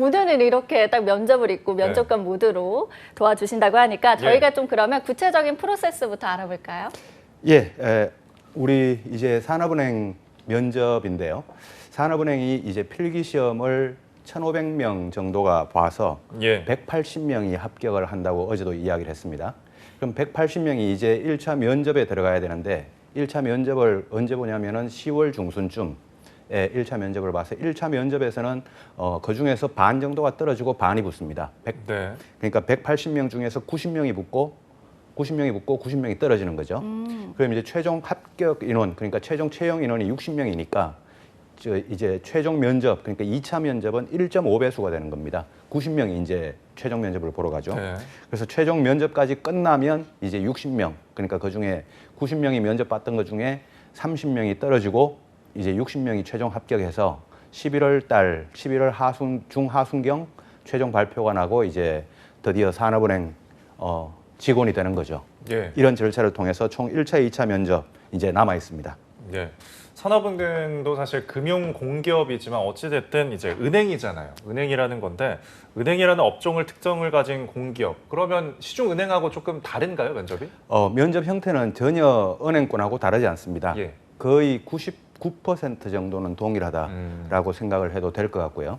오늘은 이렇게 딱 면접을 입고 면접관 모드로 도와주신다고 하니까 저희가 좀 그러면 구체적인 프로세스부터 알아볼까요? 예, 에, 우리 이제 산업은행 면접인데요. 산업은행이 이제 필기 시험을 1,500명 정도가 봐서 예. 180명이 합격을 한다고 어제도 이야기를 했습니다. 그럼 180명이 이제 1차 면접에 들어가야 되는데 1차 면접을 언제 보냐면은 10월 중순쯤에 1차 면접을 봐서 1차 면접에서는 어, 그 중에서 반 정도가 떨어지고 반이 붙습니다. 100, 네. 그러니까 180명 중에서 90명이 붙고 90명이 붙고 90명이 떨어지는 거죠. 그럼 이제 최종 합격 인원 그러니까 최종 채용 인원이 60명이니까 저 이제 최종 면접 그러니까 2차 면접은 1.5배수가 되는 겁니다. 90명이 이제 최종 면접을 보러 가죠. 네. 그래서 최종 면접까지 끝나면 이제 60명 그러니까 그 중에 90명이 면접 봤던 것 중에 30명이 떨어지고 이제 60명이 최종 합격해서 11월 달 11월 하순 중하순경 최종 발표가 나고 이제 드디어 산업은행 어, 직원이 되는 거죠. 예. 이런 절차를 통해서 총 1차, 2차 면접 이제 남아 있습니다. 예. 산업은행도 사실 금융 공기업이지만 어찌됐든 이제 은행이잖아요. 은행이라는 건데 은행이라는 업종을 특성을 가진 공기업. 그러면 시중 은행하고 조금 다른가요, 면접이? 어, 면접 형태는 전혀 은행권하고 다르지 않습니다. 예. 거의 99% 정도는 동일하다라고 생각을 해도 될 것 같고요.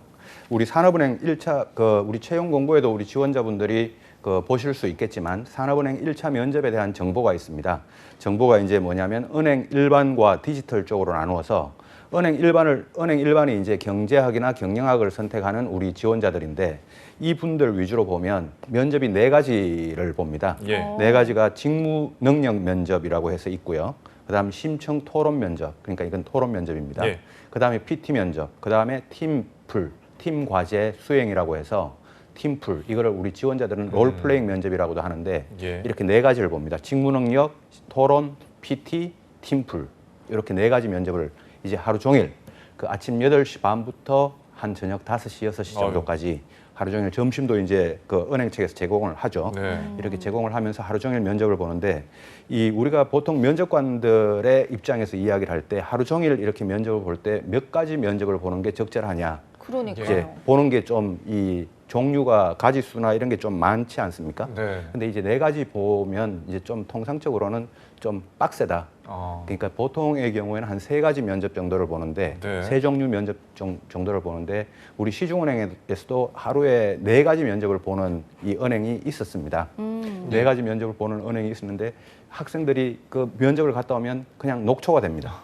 우리 산업은행 1차 그 우리 채용 공고에도 우리 지원자분들이 그 보실 수 있겠지만 산업은행 1차 면접에 대한 정보가 있습니다. 정보가 이제 뭐냐면 은행 일반과 디지털 쪽으로 나누어서 은행 일반을 은행 일반이 이제 경제학이나 경영학을 선택하는 우리 지원자들인데 이 분들 위주로 보면 면접이 네 가지를 봅니다. 예. 어. 네 가지가 직무 능력 면접이라고 해서 있고요. 그다음 심층 토론 면접, 그러니까 이건 토론 면접입니다. 예. 그다음에 PT 면접, 그다음에 팀풀, 팀 과제 수행이라고 해서 팀풀 이거를 우리 지원자들은 롤 플레잉 면접이라고도 하는데 음. 예. 이렇게 네 가지를 봅니다. 직무 능력, 토론, PT, 팀풀 이렇게 네 가지 면접을 이제 하루 종일 그 아침 8시 반부터 한 저녁 5시, 6시 정도까지 하루 종일 점심도 이제 그 은행 측에서 제공을 하죠. 네. 이렇게 제공을 하면서 하루 종일 면접을 보는데 이 우리가 보통 면접관들의 입장에서 이야기를 할 때 하루 종일 이렇게 면접을 볼 때 몇 가지 면접을 보는 게 적절하냐 그러니까요. 이제 보는 게 좀 이 종류가 가지수나 이런 게 좀 많지 않습니까? 네. 근데 이제 네 가지 보면 이제 좀 통상적으로는 좀 빡세다. 어. 그러니까 보통의 경우에는 한 세 가지 면접 정도를 보는데 네. 세 종류 면접 정, 정도를 보는데 우리 시중은행에서도 하루에 네 가지 면접을 보는 이 은행이 있었습니다. 음. 네 가지 면접을 보는 은행이 있었는데 학생들이 그 면접을 갔다 오면 그냥 녹초가 됩니다.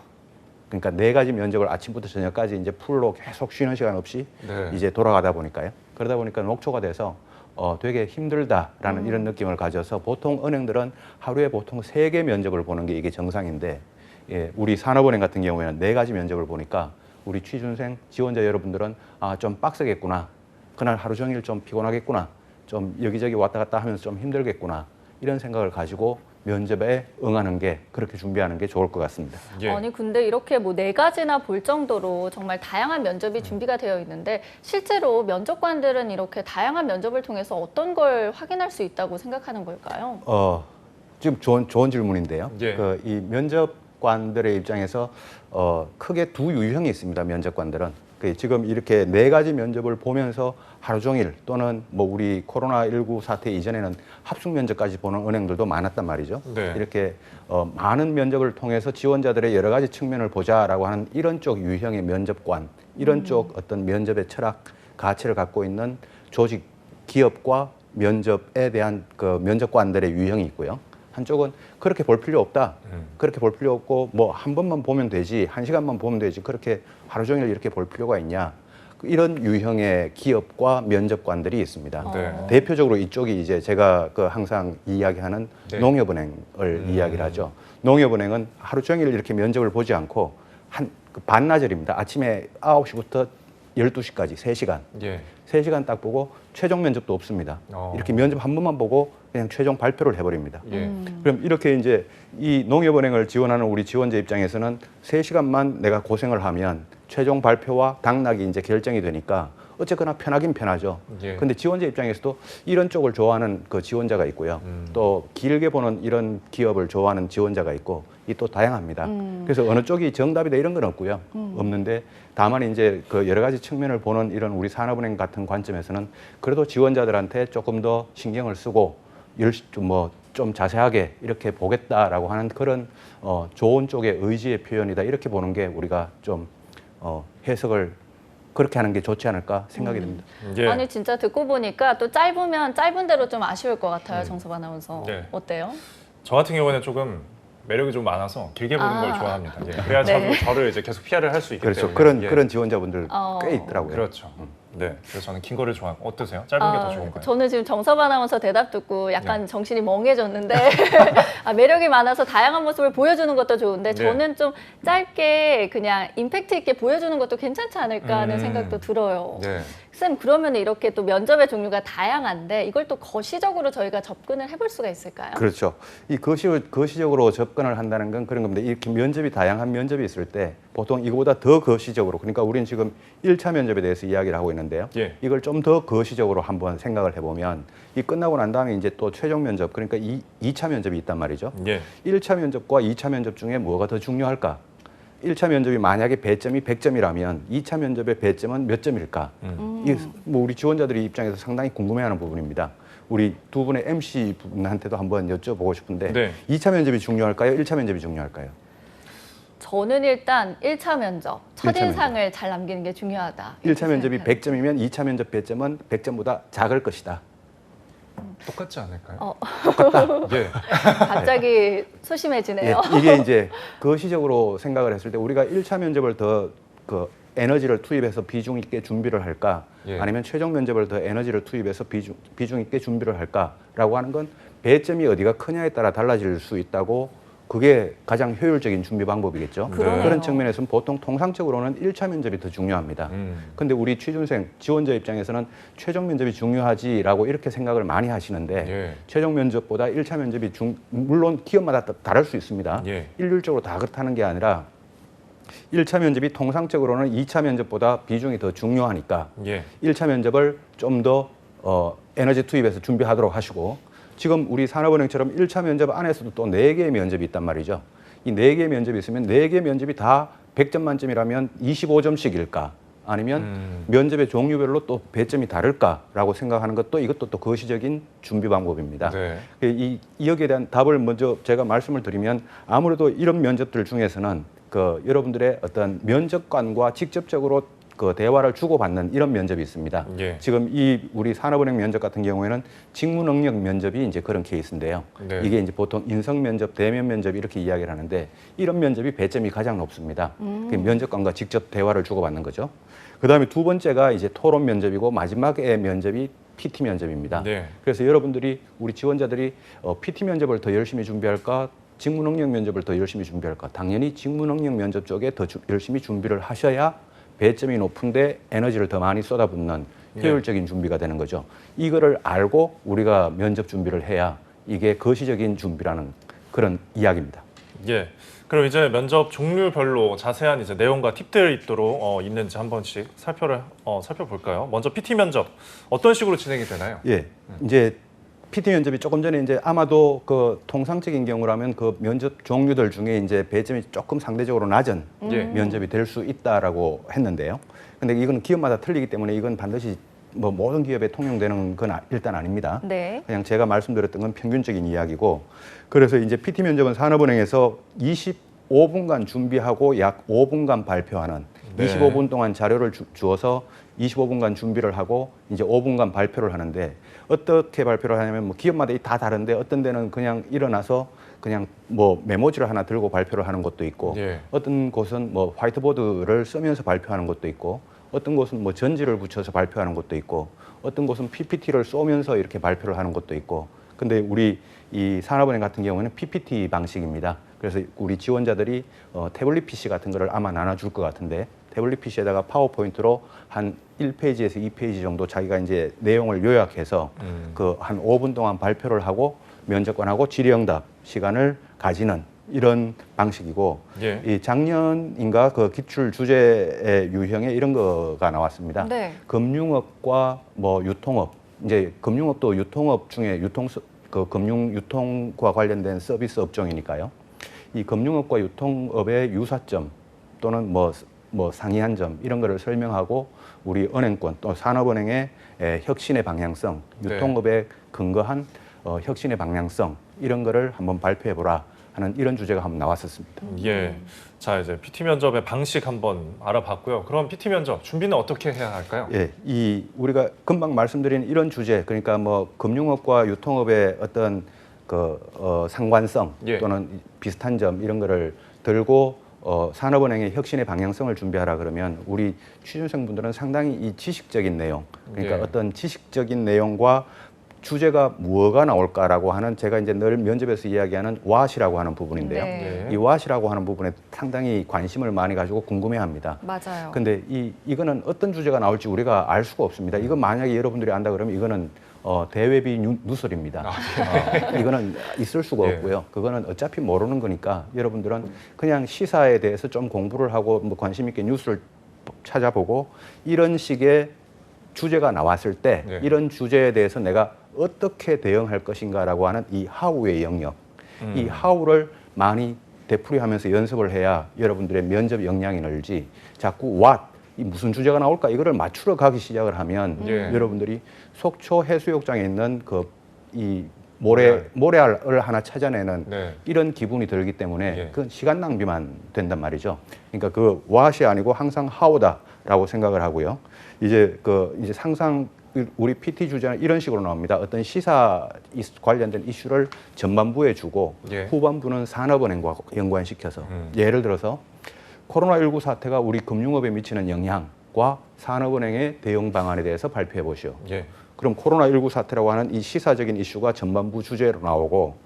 그러니까 네 가지 면접을 아침부터 저녁까지 이제 풀로 계속 쉬는 시간 없이 네. 이제 돌아가다 보니까요. 그러다 보니까 녹초가 돼서 어, 되게 힘들다라는 이런 느낌을 가져서 보통 은행들은 하루에 보통 세 개 면접을 보는 게 이게 정상인데 예, 우리 산업은행 같은 경우에는 네 가지 면접을 보니까 우리 취준생 지원자 여러분들은 아, 좀 빡세겠구나. 그날 하루 종일 좀 피곤하겠구나. 좀 여기저기 왔다 갔다 하면서 좀 힘들겠구나. 이런 생각을 가지고 면접에 응하는 게 그렇게 준비하는 게 좋을 것 같습니다. 예. 아니 근데 이렇게 뭐 네 가지나 볼 정도로 정말 다양한 면접이 준비가 되어 있는데 실제로 면접관들은 이렇게 다양한 면접을 통해서 어떤 걸 확인할 수 있다고 생각하는 걸까요? 어, 지금 좋은, 좋은 질문인데요. 예. 그이 면접관들의 입장에서 어, 크게 두 유형이 있습니다. 면접관들은. 그 지금 이렇게 네 가지 면접을 보면서 하루 종일 또는 뭐 우리 코로나19 사태 이전에는 합숙 면접까지 보는 은행들도 많았단 말이죠. 네. 이렇게 어, 많은 면접을 통해서 지원자들의 여러 가지 측면을 보자라고 하는 이런 쪽 유형의 면접관, 이런 쪽 어떤 면접의 철학, 가치를 갖고 있는 조직, 기업과 면접에 대한 그 면접관들의 유형이 있고요. 한쪽은 그렇게 볼 필요 없다. 음. 그렇게 볼 필요 없고 뭐 한 번만 보면 되지, 한 시간만 보면 되지. 그렇게 하루 종일 이렇게 볼 필요가 있냐? 이런 유형의 기업과 면접관들이 있습니다. 네. 어. 대표적으로 이쪽이 이제 제가 그 항상 이야기하는 네. 농협은행을 음. 이야기를 하죠. 농협은행은 하루 종일 이렇게 면접을 보지 않고 한그 반나절입니다. 아침에 9시부터 12시까지 3시간. 예. 3시간 딱 보고 최종 면접도 없습니다. 어. 이렇게 면접 한 번만 보고 그냥 최종 발표를 해버립니다. 예. 음. 그럼 이렇게 이제 이 농협은행을 지원하는 우리 지원자 입장에서는 세시간만 내가 고생을 하면 최종 발표와 당락이 이제 결정이 되니까 어쨌거나 편하긴 편하죠. 예. 근데 지원자 입장에서도 이런 쪽을 좋아하는 그 지원자가 있고요. 음. 또 길게 보는 이런 기업을 좋아하는 지원자가 있고 이 또 다양합니다. 음. 그래서 어느 쪽이 정답이다 이런 건 없고요. 없는데 다만 이제 그 여러 가지 측면을 보는 이런 우리 산업은행 같은 관점에서는 그래도 지원자들한테 조금 더 신경을 쓰고 뭐좀 자세하게 이렇게 보겠다라고 하는 그런 어, 좋은 쪽의 의지의 표현이다 이렇게 보는 게 우리가 좀 어, 해석을 그렇게 하는 게 좋지 않을까 생각이 듭니다. 예. 아니 진짜 듣고 보니까 또 짧으면 짧은 대로 좀 아쉬울 것 같아요, 음. 정섭 아나운서. 네. 어때요? 저 같은 경우에는 조금 매력이 좀 많아서 길게 보는 아. 걸 좋아합니다. 예. 그래야 네. 저를 이제 계속 PR을 할수 있기 그렇죠. 때문에 그런 예. 그런 지원자분들 어. 꽤 있더라고요. 그렇죠. 네. 그래서 저는 긴 거를 좋아. 어떠세요? 짧은 게 더 좋은가요? 저는 지금 정섭 아나운서 대답 듣고 약간 네. 정신이 멍해졌는데 아, 매력이 많아서 다양한 모습을 보여주는 것도 좋은데 네. 저는 좀 짧게 그냥 임팩트 있게 보여주는 것도 괜찮지 않을까 하는 음. 생각도 들어요. 네. 쌤 그러면 이렇게 또 면접의 종류가 다양한데 이걸 또 거시적으로 저희가 접근을 해볼 수가 있을까요? 그렇죠. 이 거시, 거시적으로 접근을 한다는 건 그런 겁니다. 이렇게 면접이 다양한 면접이 있을 때 보통 이거보다 더 거시적으로 그러니까 우리는 지금 일차 면접에 대해서 이야기를 하고 있는데요. 예. 이걸 좀 더 거시적으로 한번 생각을 해보면 이 끝나고 난 다음에 이제 또 최종 면접 그러니까 이, 이차 면접이 있단 말이죠. 예. 일차 면접과 이차 면접 중에 뭐가 더 중요할까? 일차 면접이 만약에 배점이 100점이라면 이차 면접의 배점은 몇 점일까? 음. 이게 뭐 우리 지원자들이 입장에서 상당히 궁금해하는 부분입니다. 우리 두 분의 MC 분한테도 한번 여쭤보고 싶은데 네. 이차 면접이 중요할까요? 일차 면접이 중요할까요? 저는 일단 일차 면접, 일차 첫인상을 잘 남기는 게 중요하다. 일차 이렇게 면접이 생각해요. 100점이면 이차 면접 배점은 100점보다 작을 것이다. 똑같지 않을까요? 어. 예. 갑자기 소심해지네요. 예, 이게 이제 거시적으로 생각을 했을 때 우리가 일차 면접을 더 그 에너지를 투입해서 비중 있게 준비를 할까 예. 아니면 최종 면접을 더 에너지를 투입해서 비중, 비중 있게 준비를 할까라고 하는 건 배점이 어디가 크냐에 따라 달라질 수 있다고 그게 가장 효율적인 준비 방법이겠죠. 그러네요. 그런 측면에서는 보통 통상적으로는 일차 면접이 더 중요합니다. 음. 근데 우리 취준생 지원자 입장에서는 최종 면접이 중요하지라고 이렇게 생각을 많이 하시는데 예. 최종 면접보다 일차 면접이 중 물론 기업마다 다- 다를 수 있습니다. 예. 일률적으로 다 그렇다는 게 아니라 일차 면접이 통상적으로는 이차 면접보다 비중이 더 중요하니까 예. 일차 면접을 좀더 어, 에너지 투입해서 준비하도록 하시고 지금 우리 산업은행처럼 일차 면접 안에서도 또 네개의 면접이 있단 말이죠. 이네 개의 면접이 있으면 네개 면접이 다 100점 만점이라면 25점씩일까? 아니면 음. 면접의 종류별로 또 배점이 다를까라고 생각하는 것도 이것도 또 거시적인 준비 방법입니다. 네. 이, 이 여기에 대한 답을 먼저 제가 말씀을 드리면 아무래도 이런 면접들 중에서는 그 여러분들의 어떤 면접관과 직접적으로 그 대화를 주고받는 이런 면접이 있습니다. 예. 지금 이 우리 산업은행 면접 같은 경우에는 직무 능력 면접이 이제 그런 케이스인데요. 네. 이게 이제 보통 인성 면접, 대면 면접 이렇게 이야기를 하는데 이런 면접이 배점이 가장 높습니다. 그 면접관과 직접 대화를 주고받는 거죠. 그다음에 두 번째가 이제 토론 면접이고 마지막에 면접이 PT 면접입니다. 네. 그래서 여러분들이 우리 지원자들이 어, PT 면접을 더 열심히 준비할까? 직무 능력 면접을 더 열심히 준비할까? 당연히 직무 능력 면접 쪽에 더 주- 열심히 준비를 하셔야 배점이 높은데 에너지를 더 많이 쏟아붓는 네. 효율적인 준비가 되는 거죠. 이거를 알고 우리가 면접 준비를 해야 이게 거시적인 준비라는 그런 이야기입니다. 예. 그럼 이제 면접 종류별로 자세한 이제 내용과 팁들 있도록 어, 있는지 한 번씩 살펴를 어, 살펴볼까요? 먼저 PT 면접 어떤 식으로 진행이 되나요? 예. 이제 PT 면접이 조금 전에 이제 아마도 그 통상적인 경우라면 그 면접 종류들 중에 이제 배점이 조금 상대적으로 낮은 예. 면접이 될 수 있다라고 했는데요. 근데 이건 기업마다 틀리기 때문에 이건 반드시 뭐 모든 기업에 통용되는 건 아- 일단 아닙니다. 네. 그냥 제가 말씀드렸던 건 평균적인 이야기고 그래서 이제 PT 면접은 산업은행에서 25분간 준비하고 약 5분간 발표하는 네. 25분 동안 자료를 주, 주어서 25분간 준비를 하고 이제 5분간 발표를 하는데 어떻게 발표를 하냐면 뭐 기업마다 다 다른데 어떤 데는 그냥 일어나서 그냥 뭐 메모지를 하나 들고 발표를 하는 것도 있고 예. 어떤 곳은 뭐 화이트보드를 쓰면서 발표하는 것도 있고 어떤 곳은 뭐 전지를 붙여서 발표하는 것도 있고 어떤 곳은 PPT를 쏘면서 이렇게 발표를 하는 것도 있고 근데 우리 이 산업은행 같은 경우는 PPT 방식입니다. 그래서 우리 지원자들이 어, 태블릿 PC 같은 거를 아마 나눠줄 것 같은데 태블릿 PC에다가 파워포인트로 한 1페이지에서 2페이지 정도 자기가 이제 내용을 요약해서 음. 그한 5분 동안 발표를 하고 면접관하고 질의응답 시간을 가지는 이런 방식이고 예. 이 작년인가 그 기출 주제의 유형에 이런 거가 나왔습니다. 네. 금융업과 뭐 유통업 이제 금융업도 유통업 중에 유통 서- 그 금융 유통과 관련된 서비스 업종이니까요. 이 금융업과 유통업의 유사점 또는 뭐 뭐 상이한 점 이런 거를 설명하고 우리 은행권 또 산업은행의 에, 혁신의 방향성, 네. 유통업에 근거한 어, 혁신의 방향성 이런 거를 한번 발표해 보라 하는 이런 주제가 한번 나왔었습니다. 예. 자 이제 PT 면접의 방식 한번 알아봤고요. 그럼 PT 면접 준비는 어떻게 해야 할까요? 예, 이 우리가 금방 말씀드린 이런 주제, 그러니까 뭐 금융업과 유통업의 어떤 그 어, 상관성 예. 또는 비슷한 점 이런 거를 들고 어, 산업은행의 혁신의 방향성을 준비하라 그러면 우리 취준생분들은 상당히 이 지식적인 내용, 그러니까 예. 어떤 지식적인 내용과 주제가 무엇가 나올까라고 하는 제가 이제 늘 면접에서 이야기하는 왓이라고 하는 부분인데요. 네. 예. 이 왓이라고 하는 부분에 상당히 관심을 많이 가지고 궁금해합니다. 맞아요. 근데 이 이거는 어떤 주제가 나올지 우리가 알 수가 없습니다. 이거 만약에 여러분들이 안다 그러면 이거는 어, 대외비 뉴, 누설입니다. 어, 이거는 있을 수가 예. 없고요. 그거는 어차피 모르는 거니까 여러분들은 그냥 시사에 대해서 좀 공부를 하고 뭐 관심 있게 뉴스를 찾아보고 이런 식의 주제가 나왔을 때 예. 이런 주제에 대해서 내가 어떻게 대응할 것인가라고 하는 이 하우의 영역, 음. 이 하우를 많이 되풀이하면서 연습을 해야 여러분들의 면접 역량이 늘지 자꾸 what 이 무슨 주제가 나올까 이거를 맞추러 가기 시작을 하면 예. 여러분들이 속초 해수욕장에 있는 그 이 모래 모래알을 하나 찾아내는 네. 이런 기분이 들기 때문에 예. 그건 시간 낭비만 된단 말이죠. 그러니까 그 what이 아니고 항상 how다라고 생각을 하고요. 이제 그 이제 상상 우리 PT 주제는 이런 식으로 나옵니다. 어떤 시사 관련된 이슈를 전반부에 주고 예. 후반부는 산업은행과 연관시켜서 음. 예를 들어서 코로나19 사태가 우리 금융업에 미치는 영향과 산업은행의 대응 방안에 대해서 발표해 보시오. 예. 그럼 코로나19 사태라고 하는 이 시사적인 이슈가 전반부 주제로 나오고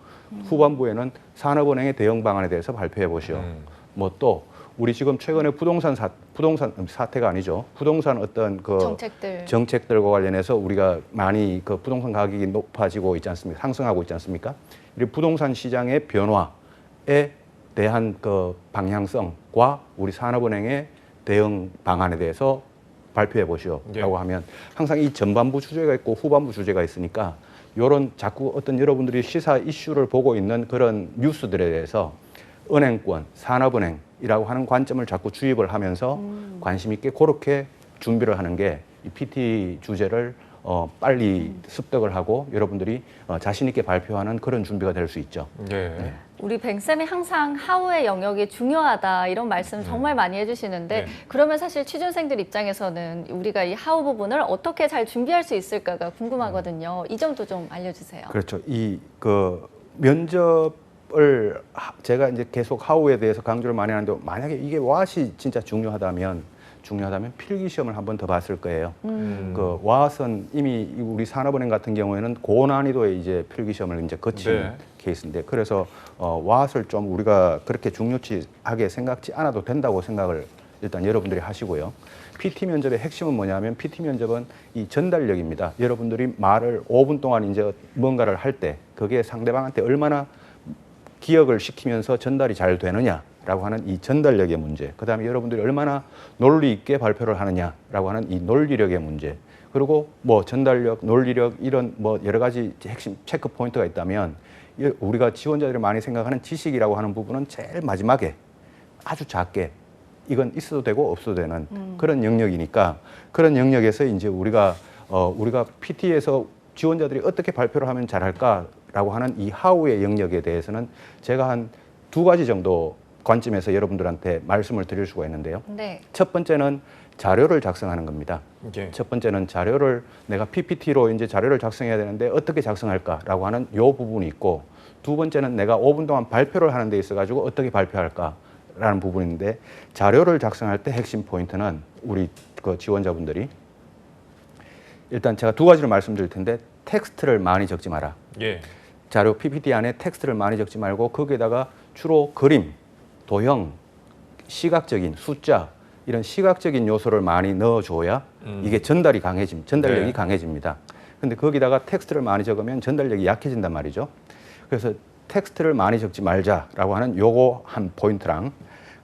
후반부에는 산업은행의 대응 방안에 대해서 발표해 보시오. 음. 뭐또 우리 지금 최근에 부동산 사, 부동산 사태가 아니죠. 부동산 어떤 그 정책들. 정책들과 관련해서 우리가 많이 그 부동산 가격이 높아지고 있지 않습니까? 상승하고 있지 않습니까? 이 부동산 시장의 변화에 대한 그 방향성과 우리 산업은행의 대응 방안에 대해서 발표해 보시오라고 예. 하면 항상 이 전반부 주제가 있고 후반부 주제가 있으니까 요런 자꾸 어떤 여러분들이 시사 이슈를 보고 있는 그런 뉴스들에 대해서 은행권, 산업은행이라고 하는 관점을 자꾸 주입을 하면서 관심 있게 그렇게 준비를 하는 게 이 PT 주제를 어, 빨리 습득을 하고 여러분들이 어, 자신 있게 발표하는 그런 준비가 될 수 있죠. 예. 우리 뱅쌤이 항상 하우의 영역이 중요하다 이런 말씀 정말 많이 해주시는데 네. 그러면 사실 취준생들 입장에서는 우리가 이 하우 부분을 어떻게 잘 준비할 수 있을까가 궁금하거든요. 이 점도 좀 알려주세요. 그렇죠. 이 그 면접을 하- 제가 이제 계속 하우에 대해서 강조를 많이 하는데 만약에 이게 왓이 진짜 중요하다면 중요하다면 필기 시험을 한 번 더 봤을 거예요. 음. 그 왓은 이미 우리 산업은행 같은 경우에는 고난이도의 이제 필기 시험을 이제 거친 네. 케이스인데 그래서 어, 왓을 좀 우리가 그렇게 중요치하게 생각지 않아도 된다고 생각을 일단 여러분들이 하시고요. PT 면접의 핵심은 뭐냐면 PT 면접은 이 전달력입니다. 여러분들이 말을 5분 동안 이제 뭔가를 할 때 그게 상대방한테 얼마나 기억을 시키면서 전달이 잘 되느냐라고 하는 이 전달력의 문제. 그다음에 여러분들이 얼마나 논리 있게 발표를 하느냐라고 하는 이 논리력의 문제. 그리고 뭐 전달력, 논리력 이런 뭐 여러 가지 핵심 체크 포인트가 있다면 이- 우리가 지원자들이 많이 생각하는 지식이라고 하는 부분은 제일 마지막에 아주 작게 이건 있어도 되고 없어도 되는 그런 영역이니까 그런 영역에서 이제 우리가 어 우리가 PT에서 지원자들이 어떻게 발표를 하면 잘할까라고 하는 이 하우의 영역에 대해서는 제가 한 두 가지 정도 관점에서 여러분들한테 말씀을 드릴 수가 있는데요. 네. 첫 번째는 자료를 작성하는 겁니다. 예. 첫 번째는 자료를 내가 PPT로 이제 자료를 작성해야 되는데 어떻게 작성할까라고 하는 요 부분이 있고 두 번째는 내가 5분 동안 발표를 하는 데 있어 가지고 어떻게 발표할까라는 부분인데 자료를 작성할 때 핵심 포인트는 우리 그 지원자분들이 일단 제가 두 가지를 말씀드릴 텐데 텍스트를 많이 적지 마라. 예. 자료 PPT 안에 텍스트를 많이 적지 말고 거기에다가 주로 그림, 도형, 시각적인 숫자 이런 시각적인 요소를 많이 넣어줘야 음. 이게 전달이 강해짐, 전달력이 네. 강해집니다. 근데 거기다가 텍스트를 많이 적으면 전달력이 약해진단 말이죠. 그래서 텍스트를 많이 적지 말자라고 하는 요거 한 포인트랑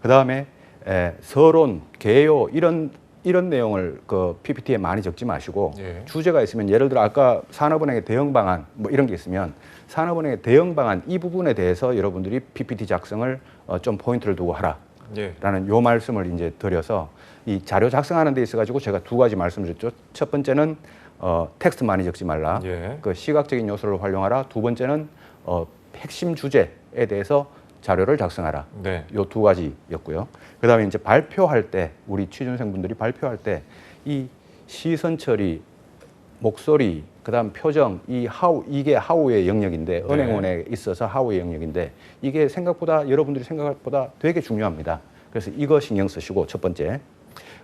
그 다음에 에, 서론, 개요 이런 이런 내용을 그 PPT에 많이 적지 마시고 예. 주제가 있으면 예를 들어 아까 산업은행의 대응 방안 뭐 이런 게 있으면 산업은행의 대응 방안 이 부분에 대해서 여러분들이 PPT 작성을 어, 좀 포인트를 두고 하라. 예. 라는 요 말씀을 이제 드려서 이 자료 작성하는 데 있어 가지고 제가 두 가지 말씀드렸죠. 첫 번째는 어, 텍스트 많이 적지 말라. 예. 그 시각적인 요소를 활용하라. 두 번째는 어, 핵심 주제에 대해서 자료를 작성하라. 네. 요두 가지였고요. 그다음에 이제 발표할 때 우리 취준생분들이 발표할 때 이 시선 처리, 목소리, 그다음 표정 이 하우 이게 하우의 영역인데 네. 은행원에 있어서 하우의 영역인데 이게 생각보다 여러분들이 생각보다 되게 중요합니다. 그래서 이거 신경 쓰시고 첫 번째.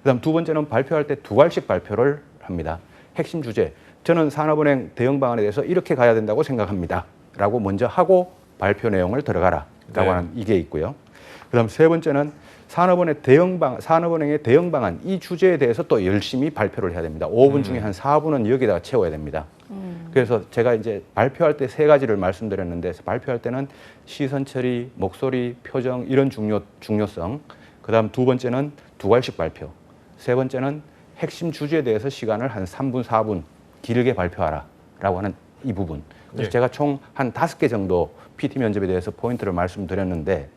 그다음 두 번째는 발표할 때 두 갈씩 발표를 합니다. 핵심 주제. 저는 산업은행 대응 방안에 대해서 이렇게 가야 된다고 생각합니다. 라고 먼저 하고 발표 내용을 들어가라. 라고 네. 하는 이게 있고요. 그다음 세 번째는 산업은행 대응 방 산업은행의 대응 방안 이 주제에 대해서 또 열심히 발표를 해야 됩니다. 5분 중에 한 4분은 여기다가 채워야 됩니다. 그래서 제가 이제 발표할 때 세 가지를 말씀드렸는데 발표할 때는 시선 처리, 목소리, 표정 이런 중요 중요성. 그다음 두 번째는 두 갈씩 발표. 세 번째는 핵심 주제에 대해서 시간을 한 3분, 4분 길게 발표하라라고 하는 이 부분. 그래서 예. 제가 총 한 다섯 개 정도 PT 면접에 대해서 포인트를 말씀드렸는데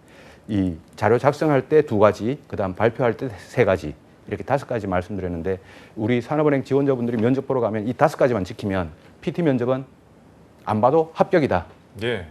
이 자료 작성할 때 두 가지, 그다음 발표할 때 세 가지 이렇게 다섯 가지 말씀드렸는데 우리 산업은행 지원자분들이 면접 보러 가면 이 다섯 가지만 지키면 PT 면접은 안 봐도 합격이다. 예.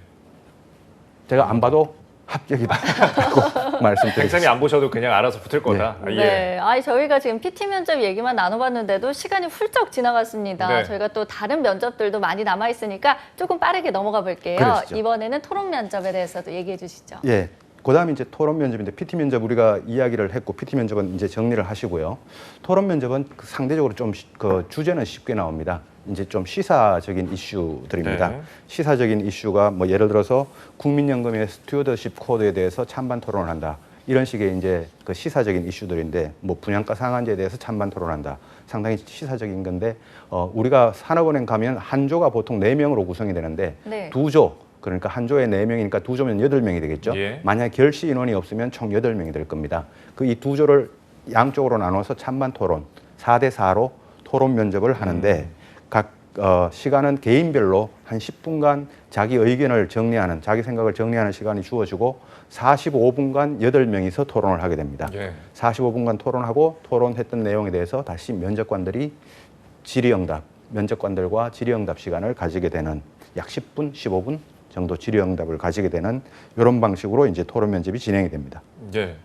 제가 안 봐도 합격이다라고 말씀드리겠습니다. 백선이 안 보셔도 그냥 알아서 붙을 거다. 아, 예. 네, 아니 저희가 지금 PT 면접 얘기만 나눠봤는데도 시간이 훌쩍 지나갔습니다. 네. 저희가 또 다른 면접들도 많이 남아 있으니까 조금 빠르게 넘어가 볼게요. 그러시죠. 이번에는 토론 면접에 대해서도 얘기해 주시죠. 예. 그다음에 이제 토론 면접인데 PT 면접 우리가 이야기를 했고 PT 면접은 이제 정리를 하시고요. 토론 면접은 그 상대적으로 좀 그 주제는 쉽게 나옵니다. 이제 좀 시사적인 이슈들입니다. 네. 시사적인 이슈가 뭐 예를 들어서 국민연금의 스튜어드십 코드에 대해서 찬반 토론을 한다. 이런 식의 이제 그 시사적인 이슈들인데 뭐 분양가 상한제에 대해서 찬반 토론한다. 상당히 시사적인 건데 어 우리가 산업은행 가면 한 조가 보통 네 명으로 구성이 되는데 네. 두 조 그러니까 한 조에 네명이니까두 조면 여덟 명이 되겠죠. 예. 만약 결시 인원이 없으면 총 여덟 명이 될 겁니다. 그 이 두 조를 양쪽으로 나눠서 찬반 토론 사 대 사로 토론 면접을 하는데 각 어, 시간은 개인별로 한 10분간 자기 의견을 정리하는 자기 생각을 정리하는 시간이 주어지고 45분간 여덟 명이서 토론을 하게 됩니다. 예. 45분간 토론하고 토론했던 내용에 대해서 다시 면접관들이 질의응답, 면접관들과 질의응답 시간을 가지게 되는 약 10분, 15분 정도 질의응답을 가지게 되는 이런 방식으로 이제 토론 면접이 진행이 됩니다. 예.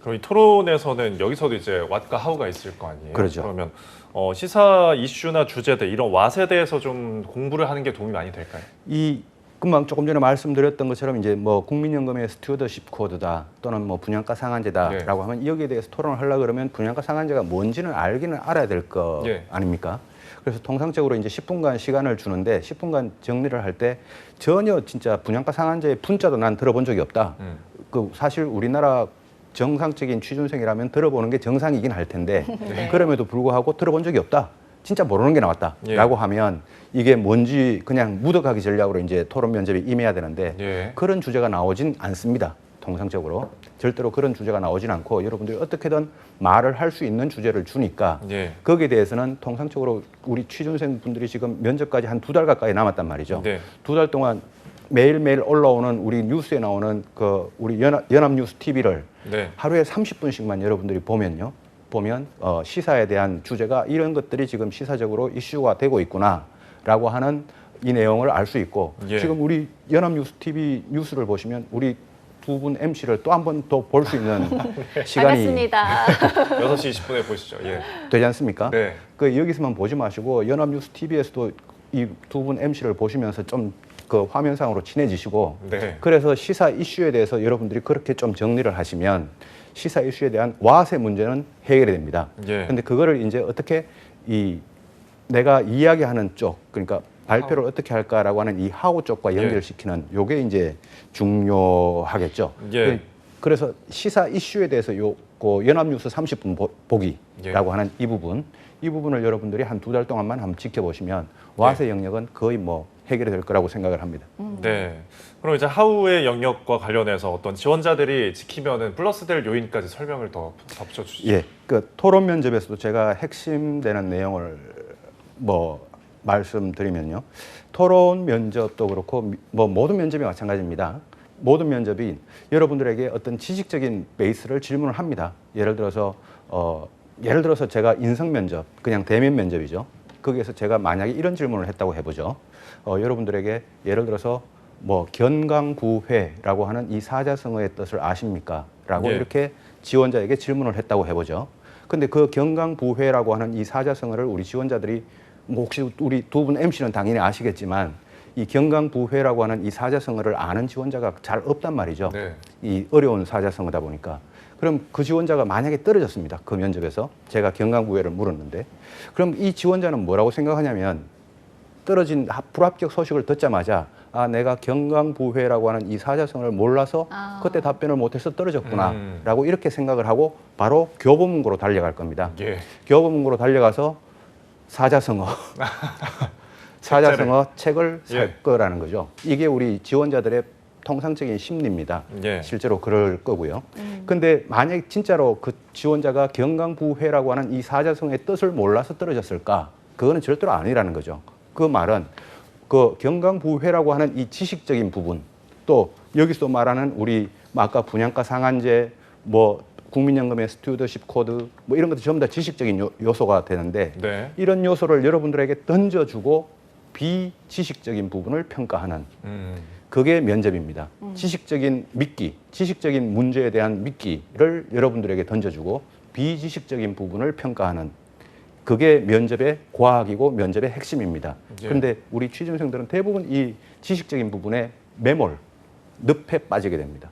그럼 이 토론에서는 여기서도 이제 왓과 하우가 있을 거 아니에요? 그렇죠. 그러면 어, 시사 이슈나 주제들 이런 왓에 대해서 좀 공부를 하는 게 도움이 많이 될까요? 이 금방 조금 전에 말씀드렸던 것처럼 이제 뭐 국민연금의 스튜어드십 코드다 또는 뭐 분양가 상한제다라고 하면 여기에 대해서 토론을 하려 그러면 분양가 상한제가 뭔지는 알기는 알아야 될거 예. 아닙니까? 그래서 통상적으로 이제 10분간 시간을 주는데 10분간 정리를 할 때 전혀 진짜 분양가 상한제의 분자도 난 들어본 적이 없다. 음. 그 사실 우리나라 정상적인 취준생이라면 들어보는 게 정상이긴 할 텐데 네. 그럼에도 불구하고 들어본 적이 없다. 진짜 모르는 게 나왔다라고 예. 하면 이게 뭔지 그냥 묻어가기 전략으로 이제 토론 면접에 임해야 되는데 예. 그런 주제가 나오진 않습니다. 통상적으로 절대로 그런 주제가 나오진 않고 여러분들이 어떻게든 말을 할 수 있는 주제를 주니까 예. 거기에 대해서는 통상적으로 우리 취준생 분들이 지금 면접까지 한 두 달 가까이 남았단 말이죠. 네. 두달 동안 매일매일 올라오는 우리 뉴스에 나오는 그 우리 연합, 연합뉴스 TV를 네. 하루에 30분씩만 여러분들이 보면요. 보면 어, 시사에 대한 주제가 이런 것들이 지금 시사적으로 이슈가 되고 있구나라고 하는 이 내용을 알 수 있고 예. 지금 우리 연합뉴스 TV 뉴스를 보시면 우리 두 분 MC를 또 한 번 더 볼 수 있는 시간이 반갑습니다. 6시 20분에 보시죠. 예. 되지 않습니까? 네. 그 여기서만 보지 마시고 연합뉴스 TV에서도 이 두 분 MC를 보시면서 좀 그 화면상으로 친해지시고 네. 그래서 시사 이슈에 대해서 여러분들이 그렇게 좀 정리를 하시면 시사 이슈에 대한 와세 문제는 해결이 됩니다. 예. 근데 그거를 이제 어떻게 이 내가 이야기하는 쪽 그러니까 발표를 어떻게 할까라고 하는 이 하우 쪽과 예. 연결시키는 요게 이제 중요하겠죠. 예. 그래서 시사 이슈에 대해서 요 그 연합뉴스 30분 보, 예. 보기라고 하는 이 부분, 이 부분을 여러분들이 한 두 달 동안만 한번 지켜보시면 와세 영역은 거의 뭐 해결이 될 거라고 생각을 합니다. 네. 그럼 이제 하우의 영역과 관련해서 어떤 지원자들이 지키면은 플러스 될 요인까지 설명을 더 덧붙여 주시죠. 예, 그 토론 면접에서도 제가 핵심되는 내용을 뭐 말씀드리면요. 토론 면접도 그렇고 미- 뭐 모든 면접이 마찬가지입니다. 모든 면접이 여러분들에게 어떤 지식적인 베이스를 질문을 합니다. 예를 들어서 어 예를 들어서 제가 인성 면접, 그냥 대면 면접이죠. 거기에서 제가 만약에 이런 질문을 했다고 해보죠. 어, 여러분들에게 예를 들어서 뭐 견강부회라고 하는 이 사자성어의 뜻을 아십니까? 라고 예. 이렇게 지원자에게 질문을 했다고 해보죠. 근데 그 견강부회라고 하는 이 사자성어를 우리 지원자들이 뭐 혹시 우리 두 분 MC는 당연히 아시겠지만 이 견강부회라고 하는 이 사자성어를 아는 지원자가 잘 없단 말이죠. 네. 이 어려운 사자성어다 보니까 그럼 그 지원자가 만약에 떨어졌습니다. 그 면접에서 제가 경강부회를 물었는데 그럼 이 지원자는 뭐라고 생각하냐면 떨어진 합- 불합격 소식을 듣자마자 아 내가 경강부회라고 하는 이 사자성어를 몰라서 아. 그때 답변을 못해서 음. 떨어졌구나라고 이렇게 생각을 하고 바로 교보문고로 달려갈 겁니다. 예. 교보문고로 달려가서 사자성어 사자성어 책을 살 예. 거라는 거죠. 이게 우리 지원자들의 통상적인 심리입니다. 예. 실제로 그럴 거고요. 근데 만약 진짜로 그 지원자가 경강부회라고 하는 이 사자성어의 뜻을 몰라서 떨어졌을까? 그거는 절대로 아니라는 거죠. 그 말은 그 경강부회라고 하는 이 지식적인 부분 또 여기서 말하는 우리 뭐 아까 분양가 상한제 뭐 국민연금의 스튜어드십 코드 뭐 이런 것들 전부 다 지식적인 요, 요소가 되는데 네. 이런 요소를 여러분들에게 던져주고 비지식적인 부분을 평가하는 음. 그게 면접입니다. 지식적인 미끼, 지식적인 문제에 대한 미끼를 여러분들에게 던져주고 비지식적인 부분을 평가하는 그게 면접의 과학이고 면접의 핵심입니다. 예. 그런데 우리 취준생들은 대부분 이 지식적인 부분에 매몰, 늪에 빠지게 됩니다.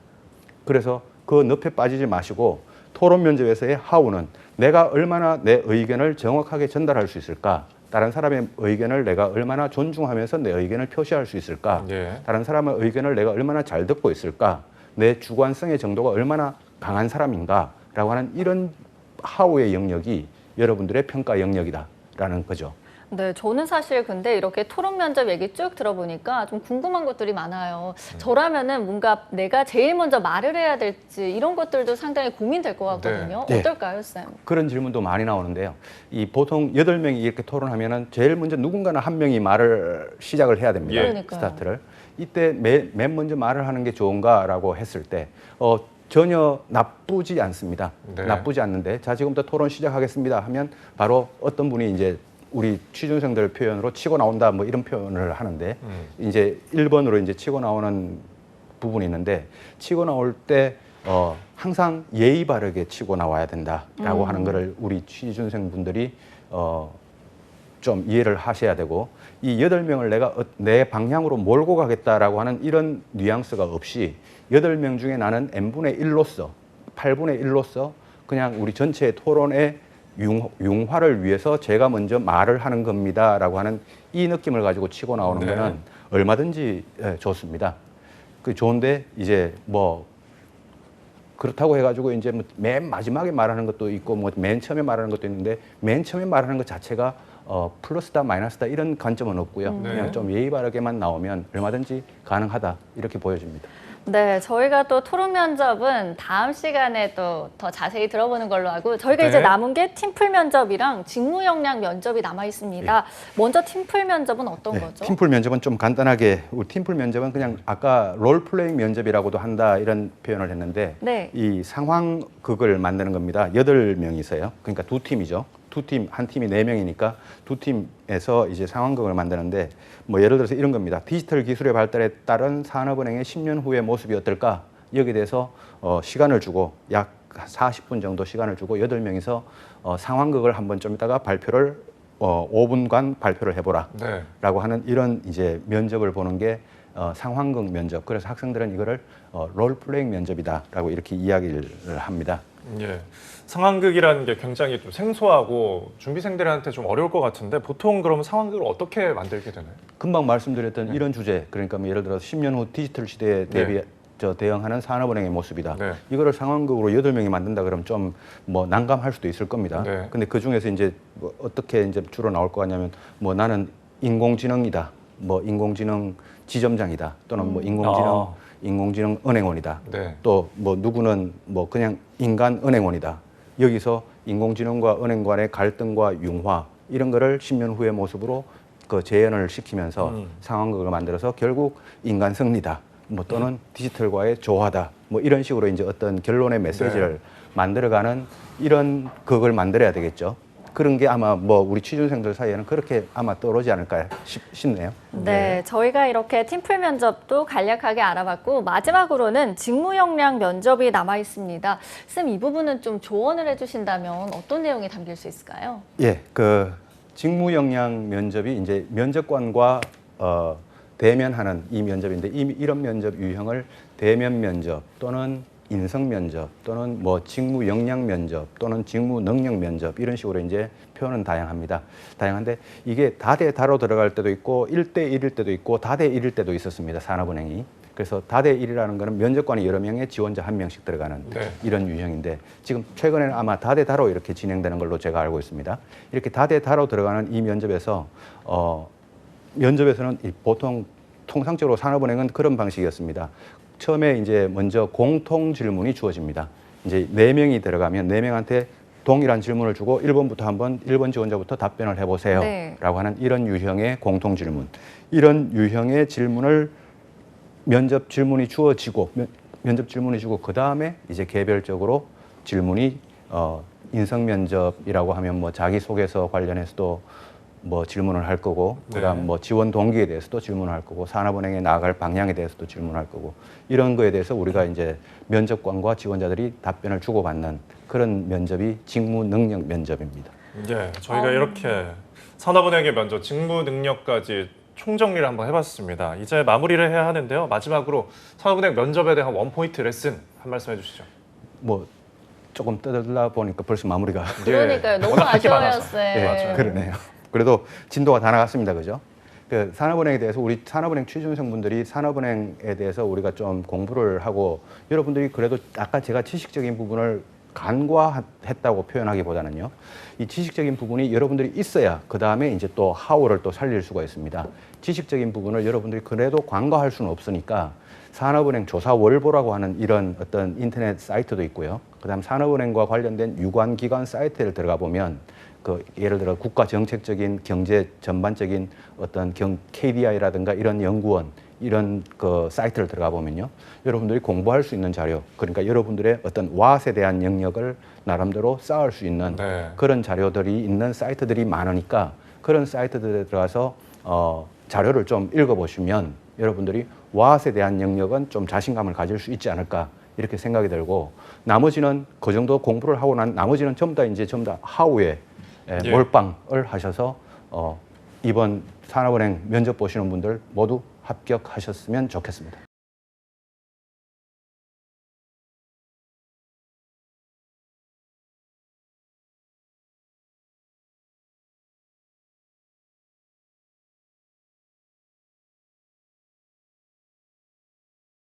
그래서 그 늪에 빠지지 마시고 토론 면접에서의 하우는 내가 얼마나 내 의견을 정확하게 전달할 수 있을까? 다른 사람의 의견을 내가 얼마나 존중하면서 내 의견을 표시할 수 있을까? 예. 다른 사람의 의견을 내가 얼마나 잘 듣고 있을까? 내 주관성의 정도가 얼마나 강한 사람인가 라고 하는 이런 하우의 영역이 여러분들의 평가 영역이다라는 거죠. 네, 저는 사실 근데 이렇게 토론 면접 얘기 쭉 들어보니까 좀 궁금한 것들이 많아요. 저라면은 뭔가 내가 제일 먼저 말을 해야 될지 이런 것들도 상당히 고민될 것 같거든요. 네. 어떨까요, 쌤? 그런 질문도 많이 나오는데요. 이 보통 여덟 명이 이렇게 토론하면은 제일 먼저 누군가는 한 명이 말을 시작을 해야 됩니다. 예. 그러니까요. 스타트를. 이때 매- 맨 먼저 말을 하는 게 좋은가라고 했을 때 어, 전혀 나쁘지 않습니다. 네. 나쁘지 않는데 자 지금부터 토론 시작하겠습니다 하면 바로 어떤 분이 이제 우리 취준생들 표현으로 치고 나온다 뭐 이런 표현을 하는데 음. 이제 1번으로 이제 치고 나오는 부분이 있는데 치고 나올 때 어, 항상 예의 바르게 치고 나와야 된다라고 하는 거를 우리 취준생 분들이 어, 좀 이해를 하셔야 되고 이 여덟 명을 내가 어- 내 방향으로 몰고 가겠다라고 하는 이런 뉘앙스가 없이 여덟 명 중에 나는 n분의 1로서 8분의 1로서 그냥 우리 전체 토론의 융, 융화를 위해서 제가 먼저 말을 하는 겁니다라고 하는 이 느낌을 가지고 치고 나오는 네. 거는 얼마든지 예, 좋습니다. 그 좋은데 이제 뭐 그렇다고 해가지고 이제 뭐 맨 마지막에 말하는 것도 있고 뭐 맨 처음에 말하는 것도 있는데 맨 처음에 말하는 것 자체가 어 플러스다 마이너스다 이런 관점은 없고요. 네. 그냥 좀 예의 바르게만 나오면 얼마든지 가능하다 이렇게 보여집니다. 네, 저희가 또 토론 면접은 다음 시간에 또 더 자세히 들어보는 걸로 하고 저희가 네. 이제 남은 게 팀플 면접이랑 직무 역량 면접이 남아 있습니다. 먼저 팀플 면접은 어떤 네, 거죠? 팀플 면접은 좀 간단하게 우리 팀플 면접은 그냥 아까 롤 플레잉 면접이라고도 한다 이런 표현을 했는데 네. 이 상황극을 만드는 겁니다. 여덟 명이서요. 그러니까 두 팀이죠. 두 팀, 한 팀이 네 명이니까 두 팀에서 이제 상황극을 만드는데 뭐 예를 들어서 이런 겁니다. 디지털 기술의 발달에 따른 산업은행의 10년 후의 모습이 어떨까? 여기에 대해서 어, 시간을 주고 약 40분 정도 시간을 주고 여덟 명이서 어, 상황극을 한번 좀 이따가 발표를 어, 5분간 발표를 해보라. 네. 라고 하는 이런 이제 면접을 보는 게 어, 상황극 면접. 그래서 학생들은 이거를 어, 롤플레잉 면접이다라고 이렇게 이야기를 합니다. 예. 상황극이라는 게 굉장히 좀 생소하고 준비생들한테 좀 어려울 것 같은데 보통 그럼 상황극을 어떻게 만들게 되나요? 금방 말씀드렸던 이런 주제, 그러니까 뭐 예를 들어서 10년 후 디지털 시대에 네. 저 대응하는 산업은행의 모습이다. 네. 이거를 상황극으로 여덟 명이 만든다 그러면 좀 뭐 난감할 수도 있을 겁니다. 네. 근데 그 중에서 이제 뭐 어떻게 이제 주로 나올 거 같냐면 뭐 나는 인공지능이다. 뭐 인공지능 지점장이다. 또는 뭐 인공지능 아. 인공지능 은행원이다. 네. 또뭐 누구는 뭐 그냥 인간 은행원이다. 여기서 인공지능과 은행 간의 갈등과 융화 이런 거를 10년 후의 모습으로 그 재현을 시키면서 음. 상황극을 만들어서 결국 인간 승리다. 뭐 또는 디지털과의 조화다. 뭐 이런 식으로 이제 어떤 결론의 메시지를 만들어가는 이런 극을 만들어야 되겠죠. 그런 게 아마 뭐 우리 취준생들 사이에는 그렇게 아마 떠오르지 않을까 싶, 싶네요. 네, 저희가 이렇게 팀플 면접도 간략하게 알아봤고 마지막으로는 직무 역량 면접이 남아 있습니다. 쌤 이 부분은 좀 조언을 해주신다면 어떤 내용이 담길 수 있을까요? 예, 그 직무 역량 면접이 이제 면접관과 어, 대면하는 이 면접인데 이, 이런 면접 유형을 대면 면접 또는 인성 면접 또는 뭐 직무 역량 면접 또는 직무 능력 면접 이런 식으로 이제 표현은 다양합니다. 다양한데 이게 다대 다로 들어갈 때도 있고 일대일일 때도 있고 다대 일일 때도 있었습니다. 산업은행이. 그래서 다대 일이라는 거는 면접관이 여러 명의 지원자 한 명씩 들어가는 네. 이런 유형인데 지금 최근에는 아마 다대다로 이렇게 진행되는 걸로 제가 알고 있습니다. 이렇게 다대다로 들어가는 이 면접에서 어, 면접에서는 이 보통 통상적으로 산업은행은 그런 방식이었습니다. 처음에 이제 먼저 공통 질문이 주어집니다. 이제 네 명이 들어가면 네 명한테 동일한 질문을 주고 1번부터 한번 1번 지원자부터 답변을 해보세요. 네. 라고 하는 이런 유형의 공통 질문. 이런 유형의 질문을 면접 질문이 주어지고 면, 면접 질문이 주고 그 다음에 이제 개별적으로 질문이 어, 인성 면접이라고 하면 뭐 자기 소개서 관련해서도 뭐 질문을 할 거고 그다음 네. 뭐 지원 동기에 대해서도 질문을 할 거고 산업은행에 나아갈 방향에 대해서도 질문할 거고 이런 거에 대해서 우리가 이제 면접관과 지원자들이 답변을 주고받는 그런 면접이 직무 능력 면접입니다. 예, 저희가 어. 이렇게 산업은행의 면접 직무 능력까지 총정리를 한번 해봤습니다. 이제 마무리를 해야 하는데요. 마지막으로 산업은행 면접에 대한 원 포인트 레슨 한 말씀 해주시죠. 뭐 조금 떠들다 보니까 벌써 마무리가 그러니까요. 너무 아쉬워요. 쌤. 예, 맞아요. 그러네요. 그래도 진도가 다 나갔습니다. 그죠? 그 산업은행에 대해서 우리 산업은행 취준생 분들이 산업은행에 대해서 우리가 좀 공부를 하고 여러분들이 그래도 아까 제가 지식적인 부분을 간과했다고 표현하기보다는요. 이 지식적인 부분이 여러분들이 있어야 그 다음에 이제 또 하우를 또 살릴 수가 있습니다. 지식적인 부분을 여러분들이 그래도 간과할 수는 없으니까 산업은행 조사 월보라고 하는 이런 어떤 인터넷 사이트도 있고요. 그다음 산업은행과 관련된 유관 기관 사이트를 들어가 보면 그 예를 들어 국가 정책적인 경제 전반적인 어떤 경 KDI라든가 이런 연구원 이런 그 사이트를 들어가 보면요. 여러분들이 공부할 수 있는 자료, 그러니까 여러분들의 어떤 와에 대한 영역을 나름대로 쌓을 수 있는 네. 그런 자료들이 있는 사이트들이 많으니까 그런 사이트들에 들어가서 어, 자료를 좀 읽어보시면 여러분들이 와에 대한 영역은 좀 자신감을 가질 수 있지 않을까 이렇게 생각이 들고 나머지는 그 정도 공부를 하고 난 나머지는 전부 다 이제 전부 다 하우에 에, 예. 몰빵을 하셔서 어, 이번 산업은행 면접 보시는 분들 모두 합격하셨으면 좋겠습니다.